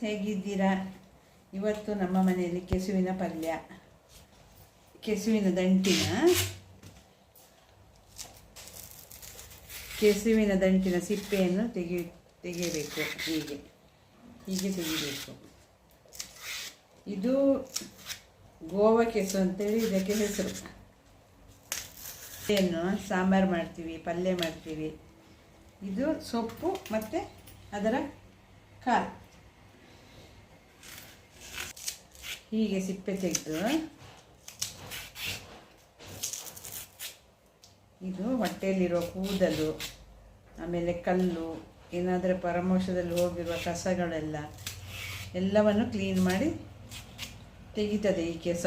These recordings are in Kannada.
ಹೇಗಿದ್ದೀರಾ? ಇವತ್ತು ನಮ್ಮ ಮನೆಯಲ್ಲಿ ಕೆಸುವಿನ ಪಲ್ಯ, ಕೆಸುವಿನ ದಂಟಿನ ಕೆಸುವಿನ ದಂಟಿನ ಸಿಪ್ಪೆಯನ್ನು ತೆಗೆ, ತೆಗೆಯಬೇಕು ಹೀಗೆ ಹೀಗೆ ತೆಗಿಬೇಕು ಇದು ಗೋವಾ ಕೆಸು ಅಂತೇಳಿ ಇದಕ್ಕೆ ಹೆಸರು. ಏನು ಸಾಂಬಾರು ಮಾಡ್ತೀವಿ, ಪಲ್ಯ ಮಾಡ್ತೀವಿ. ಇದು ಸೊಪ್ಪು ಮತ್ತು ಅದರ ಕಾಲು ಹೀಗೆ ಸಿಪ್ಪೆ ತೆಗೆದು ಇದು ಹೊಟ್ಟೆಯಲ್ಲಿರೋ ಕೂದಲು, ಆಮೇಲೆ ಕಲ್ಲು, ಏನಾದರೂ ಪರಮೋಷದಲ್ಲಿ ಹೋಗಿರುವ ಕಸಗಳೆಲ್ಲ ಎಲ್ಲವನ್ನು ಕ್ಲೀನ್ ಮಾಡಿ ತೆಗಿತದೆ ಈ ಕೆಸ.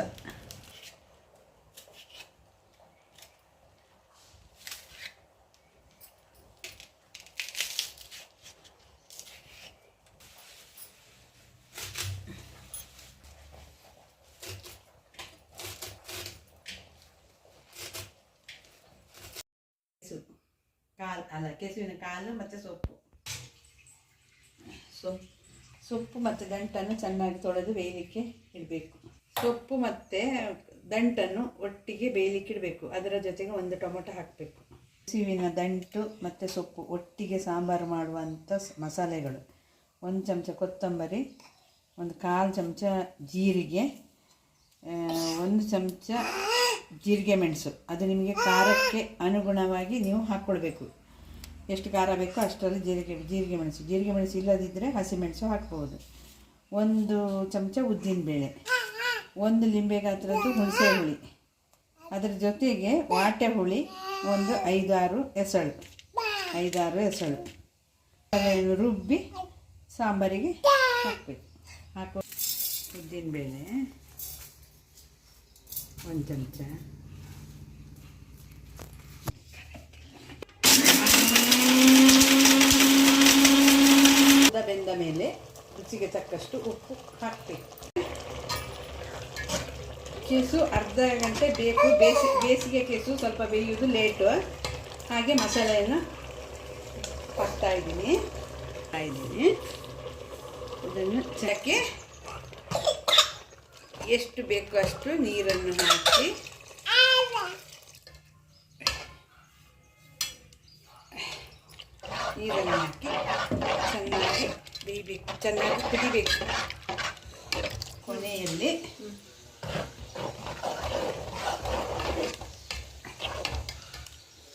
ಕಾಲು, ಅಲ್ಲ ಕೆಸುವಿನ ಕಾಲು ಮತ್ತು ಸೊಪ್ಪು. ಸೊಪ್ಪು ಸೊಪ್ಪು ಮತ್ತು ದಂಟನ್ನು ಚೆನ್ನಾಗಿ ತೊಳೆದು ಬೇಯಲಿಕ್ಕೆ ಇಡಬೇಕು. ಸೊಪ್ಪು ಮತ್ತು ದಂಟನ್ನು ಒಟ್ಟಿಗೆ ಬೇಯಲಿಕ್ಕೆ ಇಡಬೇಕು. ಅದರ ಜೊತೆಗೆ ಒಂದು ಟೊಮೊಟೊ ಹಾಕಬೇಕು. ಕೆಸುವಿನ ದಂಟು ಮತ್ತು ಸೊಪ್ಪು ಒಟ್ಟಿಗೆ ಸಾಂಬಾರು ಮಾಡುವಂಥ ಮಸಾಲೆಗಳು. ಒಂದು ಚಮಚ ಕೊತ್ತಂಬರಿ, ಒಂದು ಕಾಲು ಚಮಚ ಜೀರಿಗೆ ಒಂದು ಚಮಚ ಜೀರಿಗೆ ಮೆಣಸು. ಅದು ನಿಮಗೆ ಖಾರಕ್ಕೆ ಅನುಗುಣವಾಗಿ ನೀವು ಹಾಕ್ಕೊಳ್ಬೇಕು. ಎಷ್ಟು ಖಾರ ಬೇಕೋ ಅಷ್ಟರಲ್ಲಿ ಜೀರಿಗೆ ಜೀರಿಗೆ ಮೆಣಸು. ಜೀರಿಗೆ ಮೆಣಸು ಇಲ್ಲದಿದ್ದರೆ ಹಸಿಮೆಣಸು ಹಾಕ್ಬೋದು. ಒಂದು ಚಮಚ ಉದ್ದಿನ ಬೇಳೆ. ಒಂದು ಲಿಂಬೆ ಗಾತ್ರದ್ದು ಹುಣಸೆ ಹುಳಿ. ಅದರ ಜೊತೆಗೆ ವಾಟೆ ಹುಳಿ, ಒಂದು ಐದಾರು ಎಸಳು ಐದಾರು ಎಸಳು ರುಬ್ಬಿ ಸಾಂಬಾರಿಗೆ ಹಾಕಬೇಕು. ಹಾಕೋ ಉದ್ದಿನಬೇಳೆ ಒಂದು ಚಮಚ ಬೆಂದ ಮೇಲೆ ರುಚಿಗೆ ತಕ್ಕಷ್ಟು ಉಪ್ಪು ಹಾಕಬೇಕು. ಕೇಸು ಅರ್ಧ ಗಂಟೆ ಬೇಕು. ಬೇಸಿ, ಬೇಸಿಗೆ ಕೇಸು ಸ್ವಲ್ಪ ಬೇಯುವುದು ಲೇಟು. ಹಾಗೆ ಮಸಾಲೆಯನ್ನು ಹಾಕ್ತಾ ಇದ್ದೀನಿ. ಇದನ್ನು ಚಕ್ಕೆ ಎಷ್ಟು ಬೇಕು ಅಷ್ಟು ನೀರನ್ನು ಹಾಕಿ. ನೀರನ್ನು ಹಾಕಿ ಚೆನ್ನಾಗಿ ಬೇಯಬೇಕು ಚೆನ್ನಾಗಿ ಕುದಿಬೇಕು. ಕೊನೆಯಲ್ಲಿ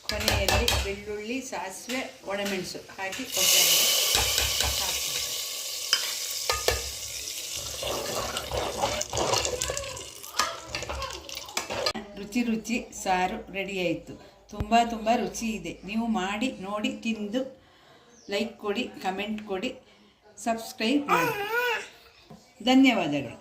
ಕೊನೆಯಲ್ಲಿ ಬೆಳ್ಳುಳ್ಳಿ, ಸಾಸಿವೆ, ಒಣಮೆಣಸು ಹಾಕಿ ಒಗ್ಗರಣೆ ಹಾಕಿ ರುಚಿ ರುಚಿ ಸಾರು ರೆಡಿ ಆಯಿತು ತುಂಬ ತುಂಬ ರುಚಿ ಇದೆ. ನೀವು ಮಾಡಿ, ನೋಡಿ, ತಿಂದು ಲೈಕ್ ಕೊಡಿ ಕಮೆಂಟ್ ಕೊಡಿ ಸಬ್ಸ್ಕ್ರೈಬ್ ಮಾಡಿ. ಧನ್ಯವಾದಗಳು.